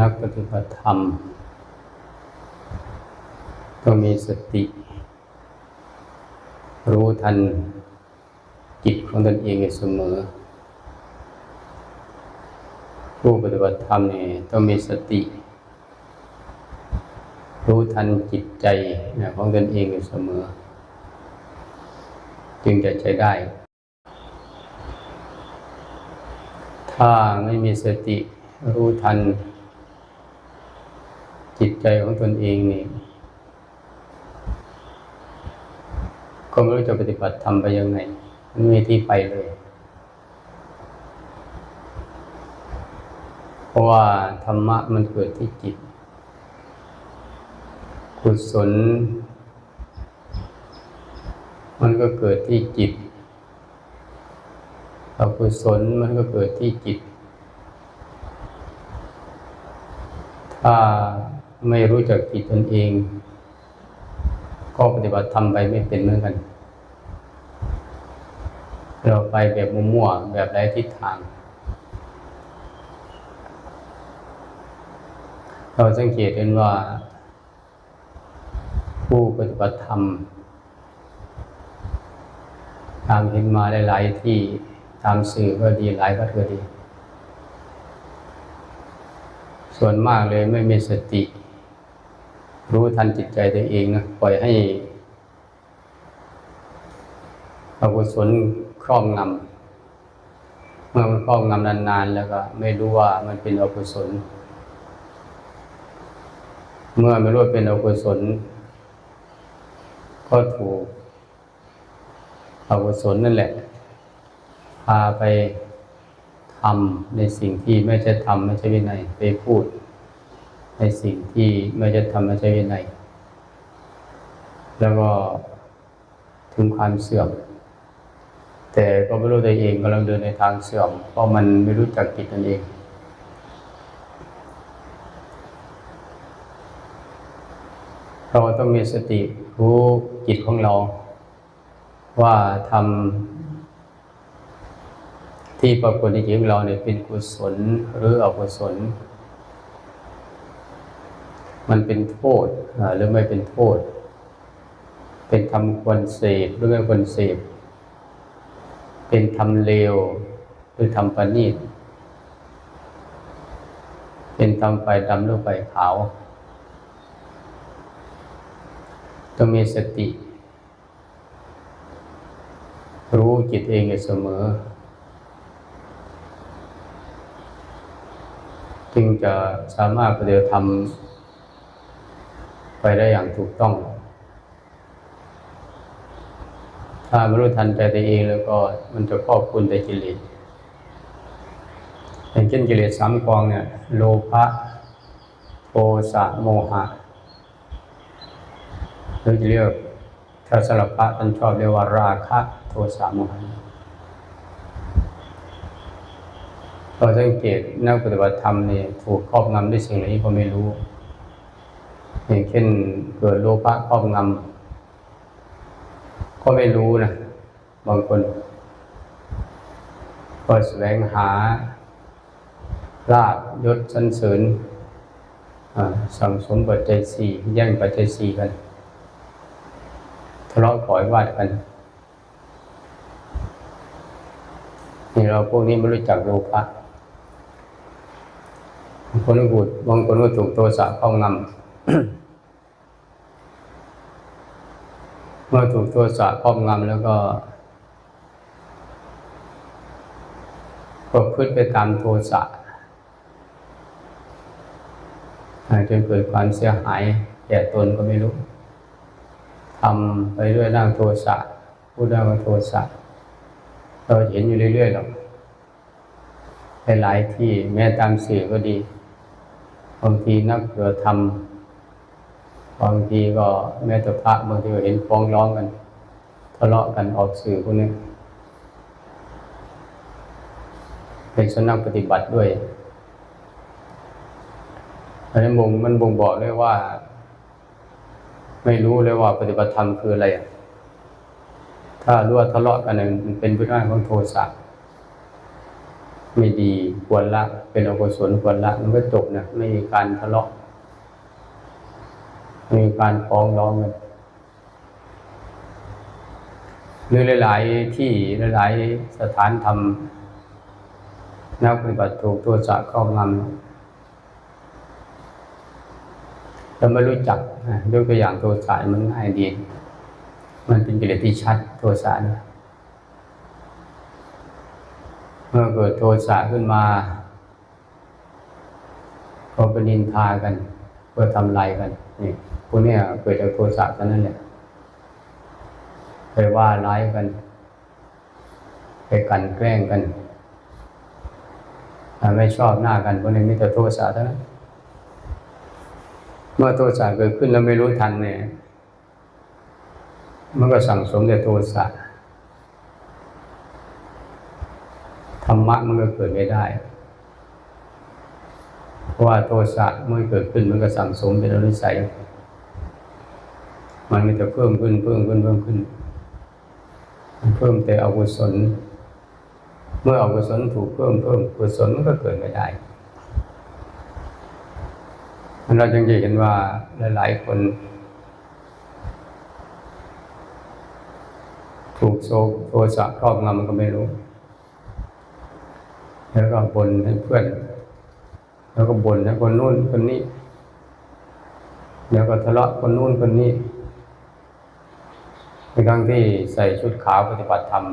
นักปฏิบัติธรรม ต้องมีสติ รู้ทันจิตของตนเองเสมอ ผู้ปฏิบัติธรรมเนี่ยต้องมีสติ รู้ทันจิตใจของตนเองเสมอ จึงจะใช้ได้ ถ้าไม่มีสติรู้ทัน จิตใจของตนเองนี่ก็ไม่รู้จะปฏิบัติทำไปยังไงมันไม่มีที่ไปเลย เพราะว่าธรรมะมันเกิดที่จิต กุศล มันก็เกิดที่จิตอกุศลมันก็เกิดที่จิต ถ้า ไม่รู้จักจิตตนเอง ก็ปฏิบัติทำไปไม่เป็นเหมือนกัน เราไปแบบมั่วๆแบบไร้ทิศทาง เราสังเกตเห็นว่า ผู้ปฏิบัติธรรมตามเห็นมาหลายๆที่ตามสื่อก็ดีหลายวัดก็ดี ส่วนมากเลยไม่มีสติ รู้ทันจิตใจตัวเองนะปล่อยให้อกุศลครอบงำเมื่อมันครอบงำนานๆ แล้วก็ ไม่รู้ว่ามันเป็นอกุศล เมื่อไม่รู้เป็นอกุศล ก็ถูกอกุศลนั่นแหละ พาไปทำในสิ่งที่ไม่ใช่ทำไม่ใช่วินัยไปพูด ในสิ่งที่ไม่ใช่ทำไม่ใช่วินัยแล้วก็ถึงความเสื่อม แต่ก็ไม่รู้ตัวเองกำลังเดินในทางเสื่อม เพราะมันไม่รู้จักจิตตนเอง เราต้องมีสติรู้จิตของเรา ว่าทำที่ปรากฏในจิตของเราเนี่ยเป็นกุศลหรืออกุศล มันเป็นโทษหรือไม่เป็นโทษ เป็นทำควรเสพหรือไม่ควรเสพเป็นทำเลวหรือทำประณีตเป็นทำไฟดำหรือไฟขาวต้องมีสติ รู้จิตเองอยู่เสมอ จึงจะสามารถปฏิบัติธรรม ไปได้อย่างถูกต้อง ถ้าไม่รู้ทันใจตัวเองแล้วก็มันจะครอบคุมแต่กิเลสอย่างเช่นกิเลสสามกองเนี่ยโลภะโทสะโมหะหรือจะเรียกถ้าสลับพระท่านชอบเรียกว่าราคะโทสะโมหะเราสังเกตนักปฏิบัติธรรมนี่ถูกครอบงำด้วยสิ่งไหนก็ไม่รู้ อย่างเช่นเกิดโลภะครอบงำก็ไม่รู้นะบางคนก็แสวงหาลาบยศสันเสริญสั่งสมปัจจัยสี่แย่งปัจจัยสี่กันทะเลาะขอยวาดกันนี่เราพวกนี้ไม่รู้จักโลภะบางคนก็พูดบางคนก็ถูกโทสะเข้างำ เมื่อถูกโทสะครอบงำแล้วก็ประพฤติไปตามโทสะจนเกิดความเสียหายแก่ตนก็ไม่รู้ทำไปด้วยร่างโทสะพูดร่าโทสะเราเห็นอยู่เรื่อยๆหรอกหลายที่แม้ตามสื่อก็ดีบางทีนักเกิดทำ บางทีก็แม้แต่พระบางทีก็เห็นฟ้องร้องกันทะเลาะกันออกสื่อพวกนี้เป็นสนักปฏิบัติด้วยอันนี้บ่งมันบ่งบอกเลยว่า ไม่รู้เลยว่าปฏิบัติธรรมคืออะไร ถ้ารู้ว่าทะเลาะกันมันเป็นพื้นฐานของโทสะไม่ดีควรละ เป็นอกุศลควรละ มันก็จบนะไม่มีการทะเลาะ มีการฟ้องร้องกันหรือหลาย ๆ ที่หลาย ๆ สถานทำนักปฏิบัติถูกตัวจะครอบงำเราไม่รู้จักยกตัวอย่างโทสะมันง่ายดี มันเป็นกิเลสที่ชัดโทสะเนี่ยเมื่อเกิดโทสะขึ้นมาก็เป็นนินทากันเพื่อทำลายกันนี่ วกเนี้ยเกิดจากโทสะกันนั่นแหละไปว่าร้ายกัน ไปกันแกล้งกันไม่ชอบหน้ากันพวกนี้มีแต่โทสะเท่านั้นเมื่อโทสะเกิดขึ้นแล้วไม่รู้ทันเนี่ยมันก็สั่งสมแต่โทสะธรรมะมันก็เกิดไม่ได้ เพราะว่าโทสะเมื่อเกิดขึ้นมันก็สั่งสมเป็นอนุสัย มันมีแต่เพิ่มขึ้นเพิ่มขึ้นเพิ่มขึ้น เพิ่มแต่อกุศล เมื่ออกุศลถูกเพิ่มเพิ่มกุศลมันก็เกิดไม่ได้เราจึงจะเห็นว่าหลาย ๆ คน ถูกโซโทสะครอบงำมันก็ไม่รู้ แล้วก็บ่นให้เพื่อน แล้วก็บ่นให้คนนู้นคนนี้ แล้วก็ทะเลาะคนนู้นคนนี้ ในครั้งที่ใส่ชุดขาวปฏิบัติธรรม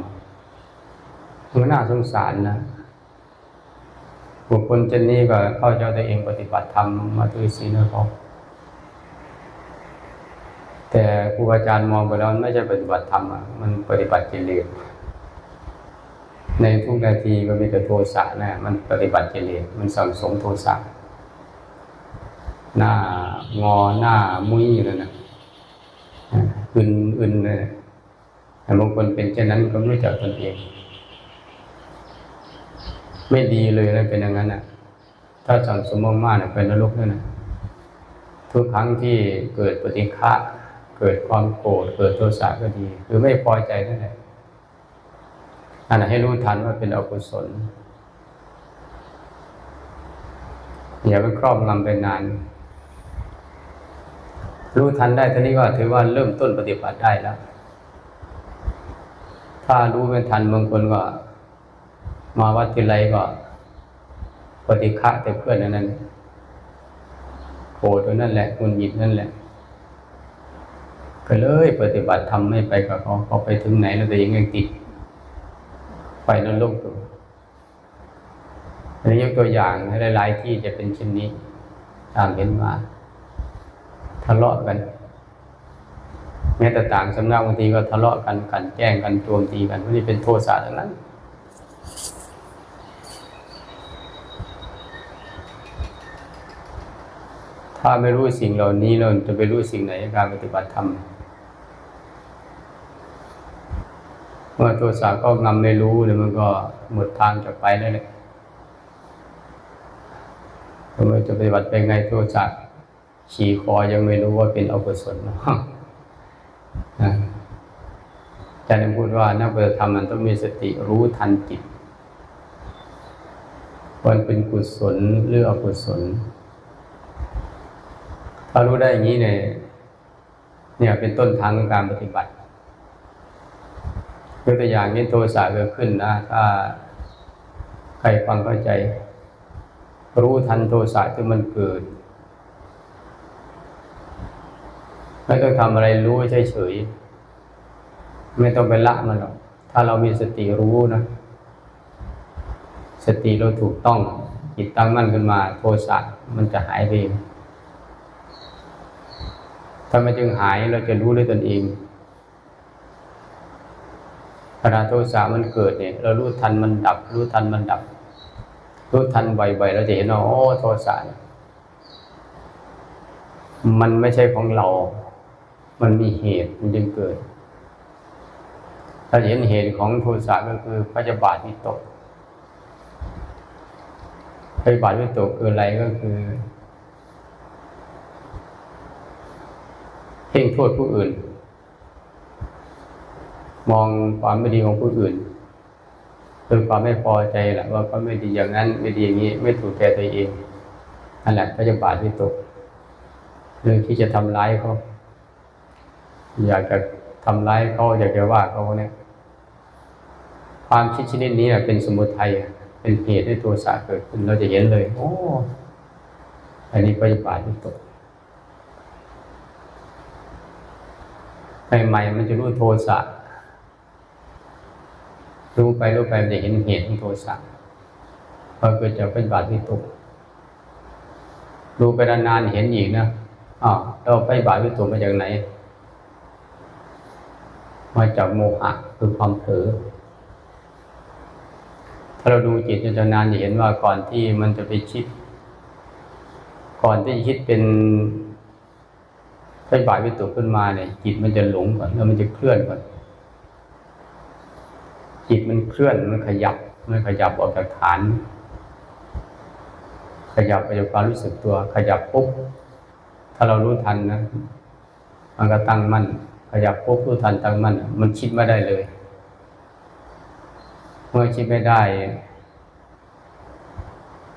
มันน่าสงสารนะบุคคลเช่นนี้ก็เข้าใจตัวเองปฏิบัติธรรมมาถือศีลนะเขาแต่ครูอาจารย์มองไปแล้วไม่ใช่ปฏิบัติธรรมอะมันปฏิบัติกิเลสในทุกนาทีก็มีแต่โทสะนะมันปฏิบัติกิเลสมันสั่งสมโทสะหน้างอหน้ามุ้ยอยู่นั่นนะ อึนอึนเลยแต่บางคนเป็นเช่นนั้นก็ไม่รู้จักตนเอง ไม่ดีเลยนะเป็นอย่างนั้นนะถ้าสั่งสมมากๆเนี่ยเป็นนรกนั่นนะทุกครั้งที่เกิดปฏิฆะเกิดความโกรธเกิดโทสะก็ดีหรือไม่พอใจนั่นแหละอันนั้นให้รู้ทันว่าเป็นอกุศลอย่าไปครอบงำไปนาน รู้ทันได้ท่านี้ก็ถือว่าเริ่มต้นปฏิบัติได้แล้ว ถ้ารู้ไม่ทันบางคนก็ มาวัดทีไรก็ปฏิฆะแต่เพื่อนนั่นนั่นโกรธนั่นแหละคุณหยิดนั่นแหละก็เลยปฏิบัติทำไม่ไปกับเขาเขาไปถึงไหนแล้วแต่ยังยังติดไฟนรกอยู่อันนี้ยกตัวอย่างให้หลายๆที่จะเป็นเช่นนี้ตามเห็นมา ทะเลาะกัน แม้แต่ต่างสำนักบางทีก็ทะเลาะกันกันแจ้งกันโจมตีกันพวกนี้เป็นโทสะทั้งนั้นถ้าไม่รู้สิ่งเหล่านี้เราจะไปรู้สิ่งไหนการปฏิบัติธรรมเมื่อโทสะก็งำไม่รู้เนี่ยมันก็หมดทางจากไปแล้วเลยทำไมจะปฏิบัติเป็นไงโทสะ ขี่คอยังไม่รู้ว่าเป็นอกุศลนะอาจารย์พูดว่านักปฏิธรรมมันต้องมีสติรู้ทันจิตวันเป็นกุศลหรืออกุศลถ้ารู้ได้อย่างนี้เนี่ยเนี่ยเป็นต้นทางของการปฏิบัติยกตัวอย่างนี้โทสะเกิดขึ้นนะ ถ้าใครฟังเข้าใจ รู้ทันโทสะที่มันเกิด ไม่ต้องทำอะไรรู้เฉยๆไม่ต้องไปละมันหรอกถ้าเรามีสติรู้นะ สติเราถูกต้องจิตตั้งมั่นขึ้นมา โทสะมันจะหายไปเองถ้ามันจึงหายเราจะรู้ด้วยตนเองขณะโทสะมันเกิดเนี่ยเรารู้ทันมันดับ รู้ทันมันดับ รู้ทันบ่อยๆเราจะเห็นว่าโอ้โทสะมันไม่ใช่ของเรา มันมีเหตุมันจึงเกิด ถ้าเห็นเหตุของโทสะก็คือพยาบาทวิตกพยาบาทวิตกคืออะไรก็คือเพ่งโทษผู้อื่น มองความไม่ดีของผู้อื่นคือความไม่พอใจแหละว่าเขาไม่ดีอย่างนั้น ไม่ดีอย่างนี้ ไม่ถูกแก่ตัวเองนั่นแหละก็จะบาดวิตกเรื่องที่จะทำร้ายเขา อยากจะทำร้ายเขาอยากจะว่าเขาเนี่ย ความคิดชนิดนี้เป็นสมุทัยเป็นเหตุให้ตัวสาเกิดขึ้นเราจะเห็นเลย โอ้ อันนี้ก็จะบาดวิตกใหม่ๆมันจะรู้โทสะรู้ไปรู้ไปมันจะเห็นเหตุของโทสะพอเกิดจากเป็นบาดวิตกรู้ไปนานๆเห็นอีกนะอ้าวเราไปบาดวิตกมาจากไหน มาจากโมหะคือความเผลอถ้าเราดูจิตจะนานจะเห็นว่าก่อนที่มันจะไปคิด ก่อนที่จะคิดเป็นไปบาดวิตกขึ้นมาเนี่ย จิตมันจะหลงก่อนแล้วมันจะเคลื่อนก่อน จิตมันเคลื่อนมันขยับมันขยับออกจากฐาน ขยับไปจากความรู้สึกตัว ขยับปุ๊บถ้าเรารู้ทันนะมันก็ตั้งมั่น ขยับปุ๊บรู้ทันตั้งมั่นมันคิดไม่ได้เลย เมื่อคิดไม่ได้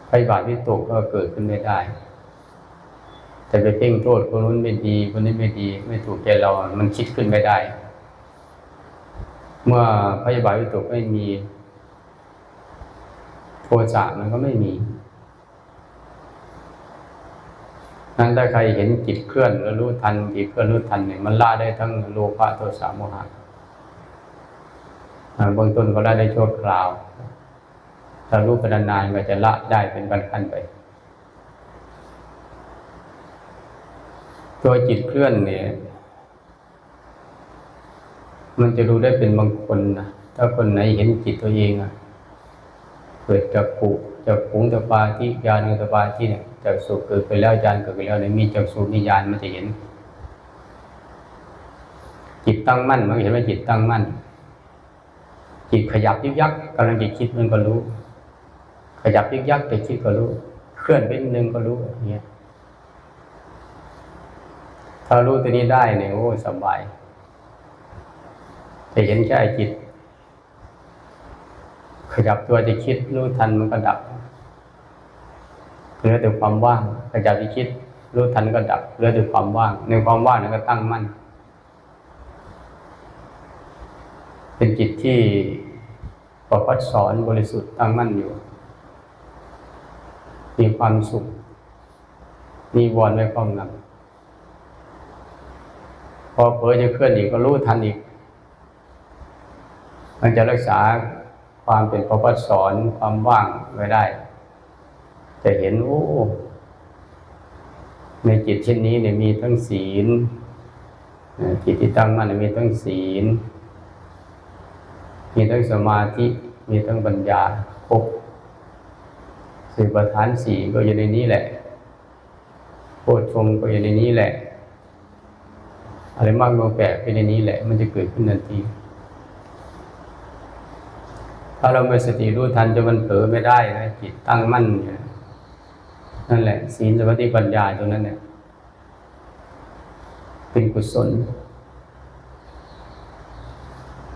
ไปบาดวิตกก็เกิดขึ้นไม่ได้ แต่ไปเพ่งโทษคนนู้นไม่ดี คนนี้ไม่ดี ไม่ถูกใจเรา มันคิดขึ้นไม่ได้ เมื่อพยาบาทวิตกไม่มีโทสะมันก็ไม่มี นั้นถ้าใครเห็นจิตเคลื่อนแล้วรู้ทันจิตเคลื่อนรู้ทันเนี่ยมันละได้ทั้งโลภะโทสะโมหะเบื้องต้นก็ละได้ชั่วคราวถ้ารู้ไปนานๆก็จะละได้เป็นขั้นๆไป ตัวจิตเคลื่อนเนี่ย มันจะรู้ได้เป็นบางคนนะถ้าคนไหนเห็นจิตตัวเองอะเกิดจากปุจากผงตปาที่ยานตปาที่เนี่ย จากสุเกิดไปแล้วยานเกิดไปแล้วเนี่ยมีจากสุมียานมันจะเห็น จิตตั้งมั่นมันเห็นว่าจิตตั้งมั่น จิตขยับยึกยักกำลังจะคิดมันก็รู้ ขยับยึกยักแต่คิดก็รู้ เคลื่อนไปนึงก็รู้อย่างเงี้ยถ้ารู้ตัวนี้ได้เนี่ยโอ้สบายจะเห็นแค่จิต ขยับตัวจะคิดรู้ทันมันก็ดับ เหลือแต่ความว่างขยับจะคิด รู้ทันก็ดับเหลือแต่ความว่าง ในความว่างนั้นก็ตั้งมั่น เป็นจิตที่ประพัดสอนบริสุทธิ์ตั้งมั่นอยู่ มีความสุข มีวอนไม่ครอบงำพอเผลอจะเคลื่อนอีกก็รู้ทันอีกมันจะรักษาความเป็นพระพัฒสอนความว่างไว้ได้ จะเห็นโอ้ในจิตเช่นนี้เนี่ยมีทั้งศีลจิตที่ตั้งมั่นมีทั้งศีล มีทั้งสมาธิมีทั้งปัญญาครบสื่อประธานสี่ก็อยู่ในนี้แหละโพชฌงก็อยู่ในนี้แหละ อะไรมากโนแปลกไปในนี้แหละ มันจะเกิดขึ้นทันทีถ้าเราไม่สติรู้ทันจนมันเผลอไม่ได้นะจิตตั้งมั่นอยู่ นั่นแหละศีลสมาธิปัญญาตรงนั้นเนี่ยเป็นกุศล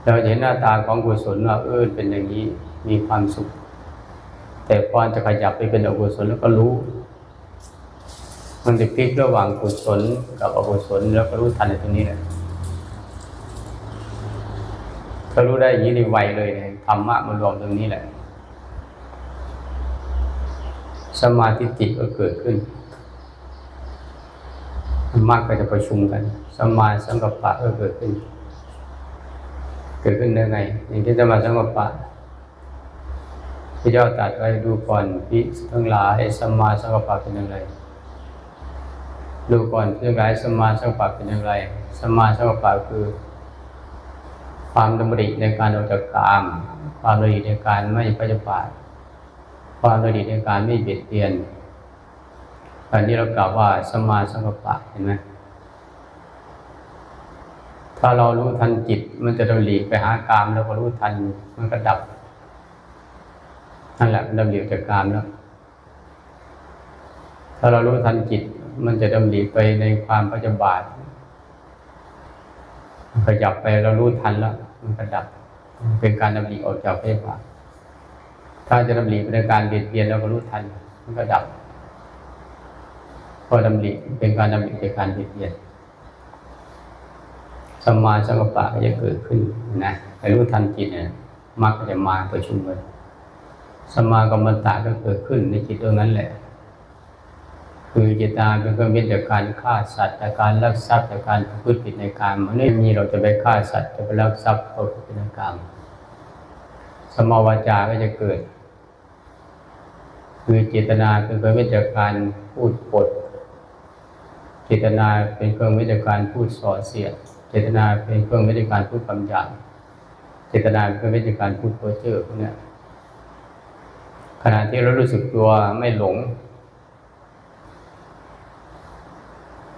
เราเห็นหน้าตาของกุศลว่าเออเป็นอย่างนี้มีความสุข แต่พอจะขยับไปเป็นอกุศลแล้วก็รู้ มันจะพลิกระหว่างกุศลกับอกุศลแล้วก็รู้ทันในตรงนี้แหละถ้ารู้ได้อย่างนี้ในไวเลยเนี่ยธรรมะมันรวมตรงนี้แหละ สมาธิติก็เกิดขึ้นมากก็จะประชุมกัน สมาสังกัปปะก็เกิดขึ้น เกิดขึ้นได้ไง อย่างที่สมาสังกัปปะที่เจ้าตัดไว้ดูก่อนพิทั้งหลายสมาสังกัปปะเป็นอย่างไร ดูก่อนพิทั้งหลายสมาสังกัปปะเป็นอย่างไร สมาสังกัปปะคือ ความดำริในการออกจากกาม ความดำริในการไม่ปฏิบัติ ความดำริในการไม่เบียดเบียนตอนนี้เรากล่าวว่าสมาสังกปะเห็นไหมถ้าเรารู้ทันจิต มันจะดำริไปหากามแล้วก็รู้ทันมันก็ดับนั่นแหละดำริจากกามแล้วถ้าเรารู้ทันจิต มันจะดำริไปในความปฏิบัติขยับไปเรารู้ทันแล้ว มันก็ดับ เป็นการดำริออกจากเพศบาป ถ้าจะดำริในการเบียดเบียนเราก็รู้ทัน มันก็ดับเพราะดำริเป็นการดำริในการเบียดเบียนสมาสังกปะก็จะเกิดขึ้นนะแต่รู้ทันจิตเนี่ยมักจะมาประชุมกันสมากรรมตะก็เกิดขึ้นในจิตตรงนั้นแหละ คือเจตนาเป็นเครื่องยึดจากการฆ่าสัตว์จากการลักทรัพย์จากการพฤติผิดในการมันไม่มีเราจะไปฆ่าสัตว์จะไปลักทรัพย์ประพฤติผิดในการสมาวาจาก็จะเกิด คือเจตนาเป็นเครื่องยึดจากการพูดปด เจตนาเป็นเครื่องยึดจากการพูดส่อเสียด เจตนาเป็นเครื่องยึดจากการพูดคำหยาบเจตนาเป็นเครื่องยึดจากการพูดโพเจอร์พวกนี้ขณะที่เรารู้สึกตัวไม่หลง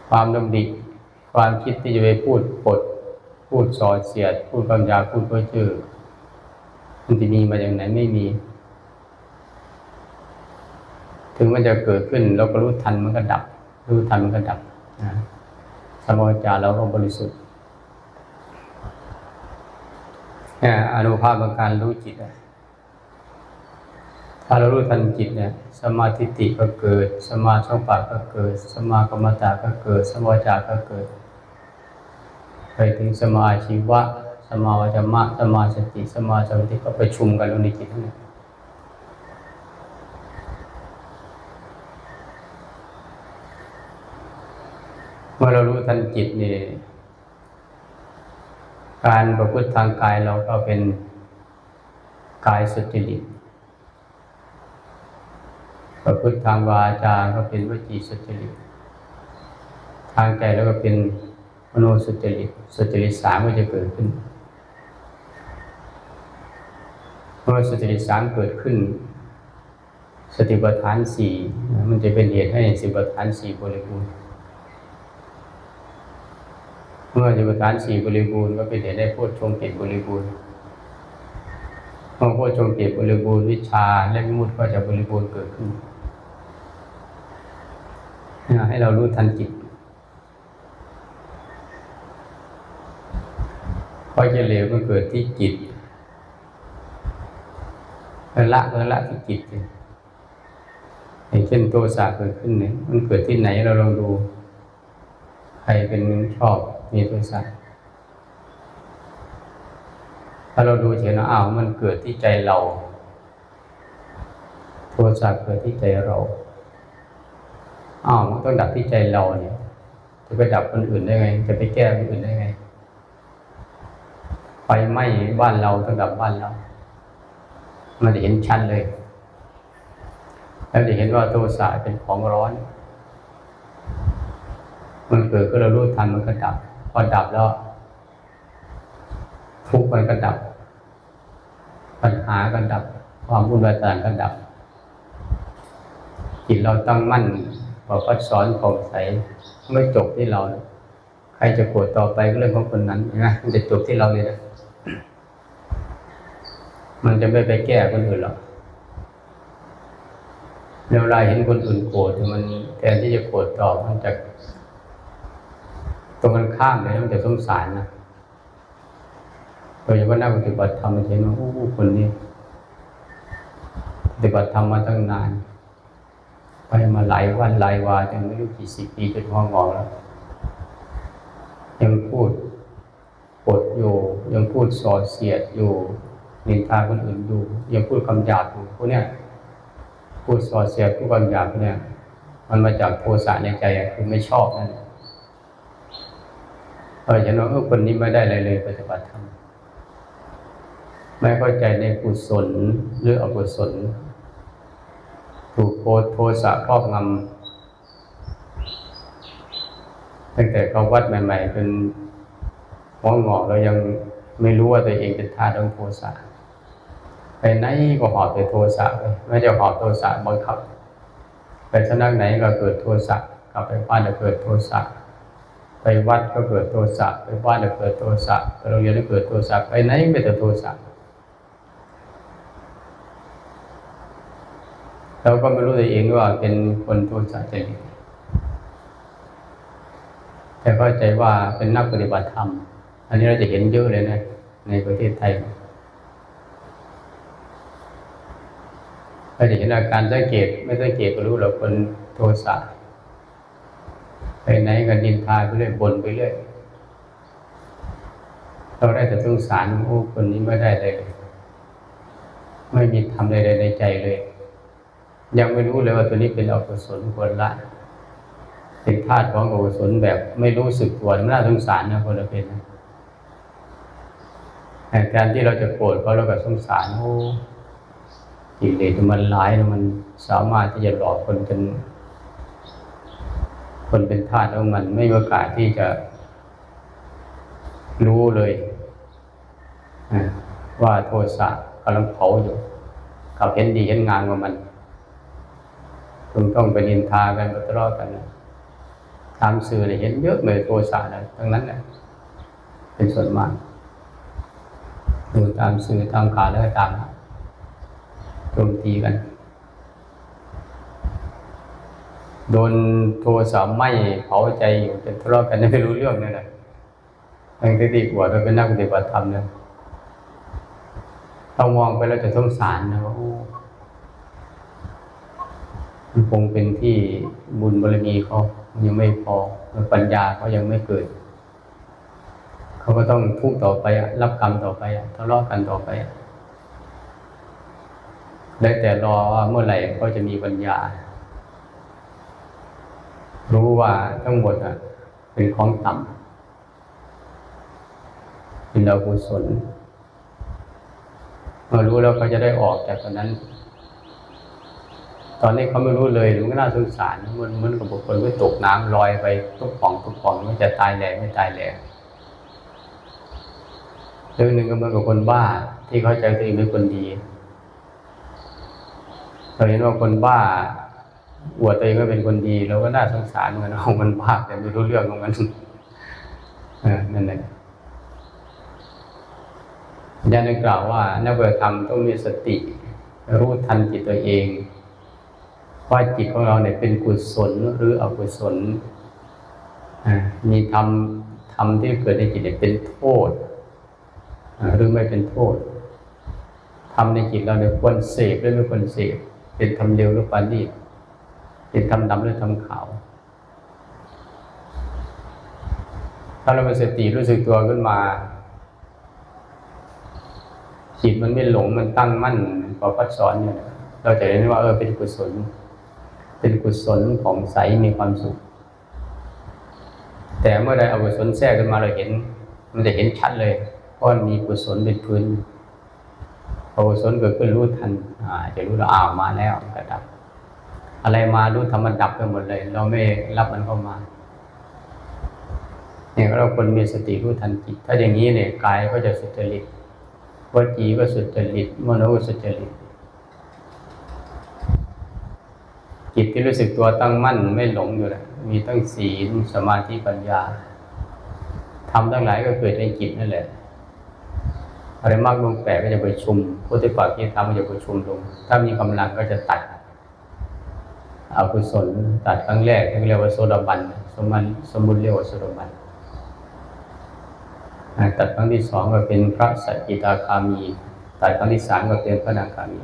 ความดำดิความคิดที่จะไปพูดปด พูดส่อเสียด พูดคำหยาบพูดเพ้อเจ้อมันจะมีมาอย่างไหนไม่มี ถึงมันจะเกิดขึ้น เราก็รู้ทันมันก็ดับ รู้ทันมันก็ดับนะสมจาเราก็บริสุทธิ์เนี่ยอนุภาพของการรู้จิตอะถ้าเรารู้ทันจิตเนี่ย สมาธิติก็เกิด สมาสังปะก็เกิด สมากรรมตาก็เกิด สมวจาก็เกิด ไปถึงสมาชีวะ สมาวจามะ สมาสติ สมาสมาธิก็ประชุมกันลงในจิตนั่นแหละ มื่อเรารู้ทันจิตนี่การประพฤติทางกายเราก็เป็นกายสุจริตประพฤติทางวาจาก็เป็นวจีสุจริตทางใจแล้วก็เป็นมโนสุจริตสุจริตสามก็จะเกิดขึ้นเมื่อสุจริตสามเกิดขึ้น สติปัฏฐานสี่มันจะเป็นเหตุให้สติปัฏฐานสี่บริบูรณ์ เมื่อสติปัฏฐานสี่บริบูรณ์ก็เป็นเหตุให้โพชงเกตบริบูรณ์เมื่อโพชงเกตบริบูรณ์วิชาและวิมุตก็จะบริบูรณ์เกิดขึ้นให้เรารู้ทันจิตเพราะจะเหลวมันเกิดที่จิตละก็ละที่จิตอย่างเช่นโทสะเกิดขึ้นเนี่ยมันเกิดที่ไหนเราลองดู ใครเป็นชอบ มีโทสะถ้าเราดูเห็นว่าอ้าวมันเกิดที่ใจเรา โทสะเกิดที่ใจเราอ้าวมันต้องดับที่ใจเราเนี่ย จะไปดับคนอื่นได้ไง จะไปแก้คนอื่นได้ไงไฟไหม้บ้านเราต้องดับบ้านเรา มันจะเห็นชัดเลยแล้วจะเห็นว่าโทสะเป็นของร้อน มันเกิดก็เรารู้ทันมันก็ดับ พอดับแล้ว ทุกข์มันก็ดับ ปัญหาก็ดับ ความวุ่นวายต่างก็ดับจิตเราตั้งมั่นบอกก็สอนของใสไม่จบที่เรา ใครจะโกรธต่อไปก็เรื่องของคนนั้นนะมันจะจบที่เราเลยนะมันจะไม่ไปแก้คนอื่นหรอกเวลาเห็นคนอื่นโกรธมันแทนที่จะโกรธตอบมันจะ ตรงกันข้ามเลยมันจะสงสารนะโดยเฉพาะนักปฏิบัติธรรมเห็นว่าอู้คนนี้ปฏิบัติธรรมมาตั้งนาน ไปมาหลายวันหลายวาจนไม่รู้กี่สิบปีจนงองอแล้ว ยังพูดปดอยู่ ยังพูดส่อเสียดอยู่นินทาคนอื่นอยู่ยังพูดคำหยาบอยู่พวกเนี้ยพูดส่อเสียดพูดคำหยาบพวกเนี้ยมันมาจากโทสะในใจคือไม่ชอบนั่นแหละ เพราะฉะนั้นคนนี้ไม่ได้อะไรเลยปฏิบัติธรรมไม่เข้าใจในกุศลหรืออกุศล ถูกโพโทสะครอบงำตั้งแต่เขาวัดใหม่ ๆ เป็นหัวงอกเรายังไม่รู้ว่าตัวเองเป็นทาสของโทสะไปไหนก็หอบแต่โทสะไปไม่จะหอบโทสะบังคับไปสนักไหนก็เกิดโทสะกลับไปบ้านก็เกิดโทสะ ไปวัดก็เกิดโทสะไปบ้านก็เกิดโทสะไปโรงเรียนก็เกิดโทสะไปไหนไม่แต่โทสะเราก็ไม่รู้ตัวเองว่าเป็นคนโทสะจริตแต่เข้าใจว่าเป็นนักปฏิบัติธรรม อันนี้เราจะเห็นเยอะเลยนะในประเทศไทยก็จะเห็นอาการสังเกตไม่สังเกตก็รู้หรอกคนโทสะ ไปไหนกันดินทาไปเรื่อยบนไปเรื่อยเราได้แต่สงสารโอ้คนนี้ไม่ได้เลยไม่มีทำใดๆในใจเลย ยังไม่รู้เลยว่าตัวนี้เป็นอกุศลควรละเป็นธาตุของอกุศลแบบไม่รู้สึกตัวมันน่าสงสารนะคนละเป็นแต่การที่เราจะโกรธเขาเราก็สงสารโอ้กิเลสมันร้ายมันสามารถที่จะหลอกคนเป็น คนเป็นทาสของมันไม่มีโอกาสที่จะรู้เลยว่าโทสะกำลังเผาอยู่กับเห็นดีเห็นงามของมันคุณต้องไปนินทากันไปทะเลาะกันนะตามสื่อเลยเห็นเยอะเลยโทสะนะทั้งนั้นนะเป็นส่วนมากดูตามสื่อตามข่าวแล้วก็ตามโจมตีกัน โดนโทสะไหม้เผาใจอยู่จนทะเลาะกันไม่รู้เรื่องเนี่ยนะทั้งที่ดีกว่าเราเป็นนักปฏิบัติธรรมเนี่ยเรามองไปแล้วจะสงสารนะว่าโอ้มันคงเป็นที่บุญบารมีเขายังไม่พอปัญญาเขายังไม่เกิด เขาก็ต้องทุกข์ต่อไปรับกรรมต่อไปทะเลาะกันต่อไปได้แต่รอว่าเมื่อไหร่เขาจะมีปัญญา รู้ว่าทั้งหมดอะ เป็นของต่ำเป็นดาวกุศลเมื่อรู้แล้วเขาจะได้ออกจากตอนนั้น ตอนนี้เขาไม่รู้เลยมันก็น่าสงสารมันเมือนกับบุคคลที่ตกน้ำลอยไปทุกป่องทุกป่องมันจะตายแหล่ไม่ตายแหล่เรื่องหนึ่งก็เหมือนกับคนบ้า ที่เข้าใจตัวเองเป็นคนดีเราเห็นว่าคนบ้า อวดตัวเองว่าเป็นคนดีเราก็น่าสงสารเหมือนเอามันบ้าแต่ไม่รู้เรื่องของมันเออนั่นแหละอาจารย์ได้กล่าวว่านักปฏิธรรมต้องมีสติ รู้ทันจิตตัวเอง ว่าจิตของเราเนี่ยเป็นกุศลหรืออกุศลมีธรรมธรรมที่เกิดในจิตเนี่ยเป็นโทษหรือไม่เป็นโทษทำในจิตเราเนี่ยควรเสพหรือไม่ควรเสพเป็นทำเร็วหรือปานนี เป็นทำดำหรือทำขาว ถ้าเรามีสติรู้สึกตัวขึ้นมา จิตมันไม่หลงมันตั้งมั่นพอพัดสอนเนี่ย เราจะเห็นว่าเออเป็นกุศล เป็นกุศลของใสมีความสุข แต่เมื่อใดอกุศลแทรกขึ้นมาเราเห็น มันจะเห็นชัดเลยเพราะมีกุศลเป็นพื้นอกุศลเกิดขึ้นรู้ทันอาจะรู้ว่าอ้าวมาแล้วกระดับ อะไรมารู้ทำมันดับไปหมดเลย เราไม่รับมันเข้ามาเนี่ยเราคนมีสติรู้ทันจิต ถ้าอย่างนี้เนี่ยกายก็จะสุจริตวจีก็สุจริตมโนก็สุจริตจิตที่รู้สึกตัวตั้งมั่นไม่หลงอยู่แหละมีตั้งศีลสมาธิปัญญาทำทั้งหลายก็เกิดในจิตนั่นแหละอะไรมากลงแปดก็จะประชุมพุทธิปักที่ทำก็จะประชุมลง ถ้ามีกำลังก็จะตัด อกุศลตัดครั้งแรกที่เรียกว่าโซดาบันสมันสมบูรณ์เรียกว่าโซดาบันตัดครั้งที่สองก็เป็นพระสัจจิตาคามีตัดครั้งที่สามก็เป็นพระนาคามี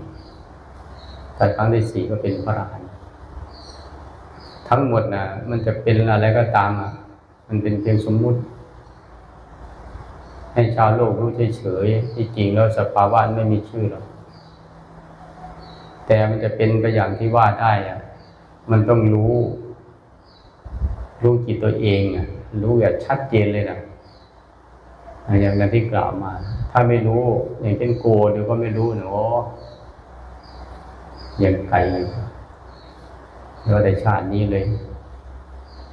ตัดครั้งที่สี่ก็เป็นพระอรหันต์ทั้งหมดนะมันจะเป็นอะไรก็ตามอะมันเป็นเพียงสมมุติ ให้ชาวโลกรู้เฉยๆที่จริงแล้วสภาวะไม่มีชื่อหรอกแต่มันจะเป็นไปอย่างที่ว่าได้อะ มันต้องรู้ รู้จิตตัวเองอะรู้แบบชัดเจนเลยนะอย่างที่กล่าวมา ถ้าไม่รู้ อย่างเช่นโกเดี๋ยวก็ไม่รู้เนาะอย่างไก่เราแต่ชาตินี้เลย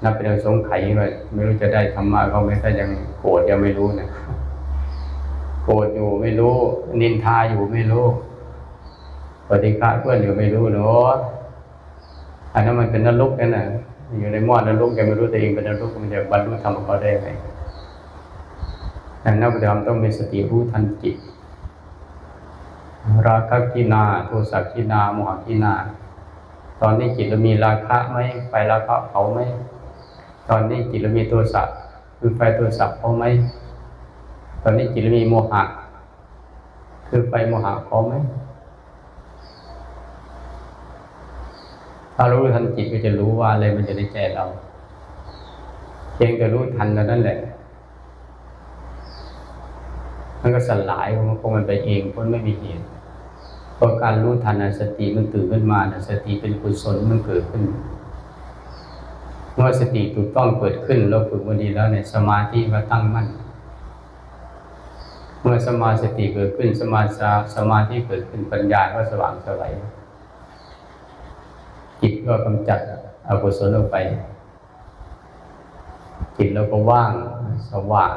นับเป็นสงไข่เลยไม่รู้จะได้ธรรมะเขาไม่ถ้ายังโกรธยังไม่รู้นะโกรธอยู่ไม่รู้ นินทาอยู่ไม่รู้ปฏิฆาเพื่อนอยู่ไม่รู้เนาะ อันนั้นมันเป็นนรกนั่นนะอยู่ในม้อนรกยังไม่รู้ตัวเองเป็นนรกมันจะบรรลุธรรมเขาได้ไหมแต่นักปฏิบัติต้องมีสติรู้ทันจิต ราคะกินาโทสะกินาโมหกินา ตอนนี้จิตเรามีราคะไหมไฟราคะเผาไหมตอนนี้จิตเรามีโทสะคือไฟโทสะเผาไหมตอนนี้จิตเรามีโมหะ คือไฟโมหะเผาไหม ถ้ารู้ทันจิตก็จะรู้ว่าอะไรมันจะในใจเราเพียงแต่รู้ทันเท่านั้นแหละ มันก็สลายมันคงมันไปเองเพราะไม่มีเหตุเพราะการรู้ทันสติมันตื่นขึ้นมาน่ะสติเป็นกุศลมันเกิดขึ้น เมื่อสติถูกต้องเกิดขึ้นเราฝึกมาดีแล้วเนี่ยสมาธิมาตั้งมั่น เมื่อสมาสติเกิดขึ้นสมาสาสมาธิเกิดขึ้นปัญญาก็สว่างสวัย จิตก็กำจัดอกุศลออกไป จิตเราก็ว่างสว่าง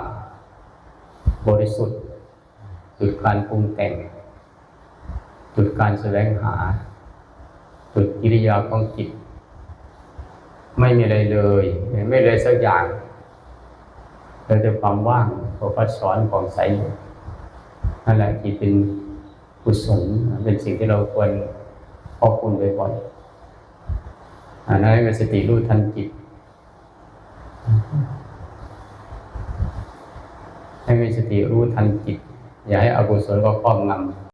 บริสุทธิ์หยุดการปรุงแต่งหยุดการแสวงหาหยุดกิริยาของจิต ไม่มีอะไรเลย ไม่เลยสักอย่างเราจะความว่างพอพัดสอนของใสอยู่นั่นแหละที่เป็นกุศลเป็นสิ่งที่เราควรขอบคุณบ่อยๆ อันนั้นเป็นสติรู้ทันจิตให้มีสติรู้ทันจิต อย่าให้อกุศลก็ครอบงำ